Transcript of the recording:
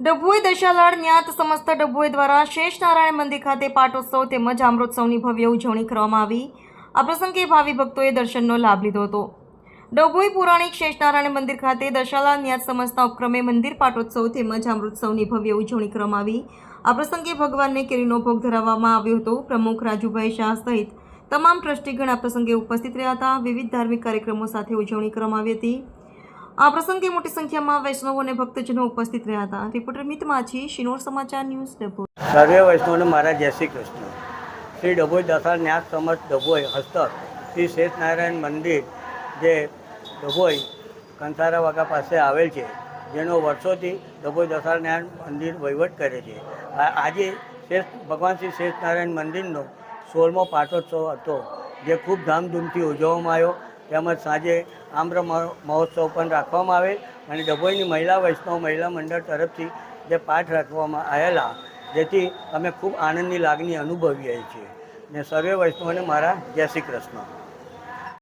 ડભોઈ દશાલાળ ન્યાત સમસ્ત ડભોઈ દ્વારા શેષ નારાયણ મંદિર ખાતે પાટોત્સવ તેમજ આમૃતસવની ભવ્ય ઉજવણી કરવામાં આવી. આ પ્રસંગે ભાવિ ભક્તોએ દર્શનનો લાભ લીધો હતો. ડભોઈ પૌરાણિક શેષનારાયણ મંદિર ખાતે દશાલા ન્યાત સમજતા ઉપક્રમે મંદિર પાટોત્સવ તેમજ અમૃતસવની ભવ્ય ઉજવણી કરવામાં આ પ્રસંગે ભગવાનને કેરીનો ભોગ ધરાવવામાં આવ્યો હતો. પ્રમુખ રાજુભાઈ શાહ સહિત તમામ ટ્રસ્ટીગણ આ પ્રસંગે ઉપસ્થિત રહ્યા હતા. વિવિધ ધાર્મિક કાર્યક્રમો સાથે ઉજવણી કરવામાં આવી હતી. આ પ્રસંગે મોટી સંખ્યામાં વૈષ્ણવો અને ભક્તજનો ઉપસ્થિત રહ્યા હતા. રિપોર્ટર મિત માછી, શિનોર સમાચાર ન્યૂઝ ડભોઈ. સર્વે વૈષ્ણવને મારા જય શ્રી કૃષ્ણ. શ્રી ડભોઈ દસાર ન્યાસ સમજ ડભોઈ હસ્તક શ્રી શેષનારાયણ મંદિર જે ડભોઈ કંસારા વાગા પાસે આવેલ છે, જેનો વર્ષોથી ડભોઈ દશાનારાયણ મંદિર વહીવટ કરે છે. આજે શ્રેષ્ઠ, ભગવાન શ્રી શેષનારાયણ મંદિરનો સોળમો પાટોત્સવ હતો, જે ખૂબ ધામધૂમથી ઉજવવામાં આવ્યો. તેમજ સાંજે આમ્ર મહો- મહોત્સવ પણ રાખવામાં આવે અને ડભોઈની મહિલા વૈષ્ણવ મહિલા મંડળ તરફથી જે પાઠ રાખવામાં આવેલા, જેથી અમે ખૂબ આનંદની લાગણી અનુભવીએ છીએ. ને સર્વે વૈષ્ણવને મારા જય શ્રી કૃષ્ણ.